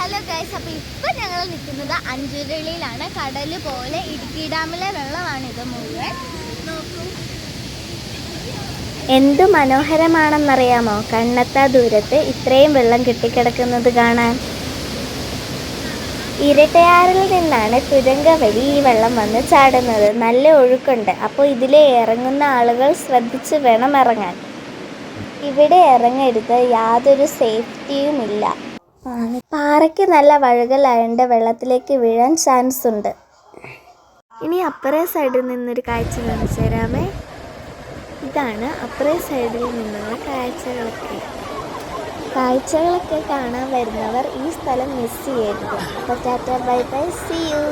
Hello നിൽക്കുന്നത് അഞ്ചുരുളിയിലാണ്. കടൽ പോലെ ഇടുക്കി ഡാമിലെ വെള്ളമാണ് ഇത് മുഴുവൻ. എന്തു മനോഹരമാണെന്നറിയാമോ? കണ്ണെത്താ ദൂരത്ത് ഇത്രയും വെള്ളം കെട്ടിക്കിടക്കുന്നത് കാണാൻ. ഇരട്ടയാറിൽ നിന്നാണ് കുരങ്ക വഴി ഈ വെള്ളം വന്ന് ചാടുന്നത്. നല്ല ഒഴുക്കുണ്ട്. അപ്പോൾ ഇതിലെ ഇറങ്ങുന്ന ആളുകൾ ശ്രദ്ധിച്ച് വേണം ഇറങ്ങാൻ. ഇവിടെ ഇറങ്ങരുത്. യാതൊരു സേഫ്റ്റിയും സേഫ്റ്റിയുമില്ല പാറയ്ക്ക് നല്ല വഴുകലായണ്ട്. വെള്ളത്തിലേക്ക് വീഴാൻ ചാൻസ് ഉണ്ട്. ഇനി അപ്പറേ സൈഡിൽ നിന്നൊരു കാഴ്ച കാണിച്ചു തരാമേ ഇതാണ് അപ്പറേ സൈഡിൽ നിന്നുള്ള കാഴ്ചകളൊക്കെ. കാഴ്ചകളൊക്കെ കാണാൻ വരുന്നവർ ഈ സ്ഥലം മിസ് ചെയ്യരുത്. അപ്പോൾ tata bye bye see you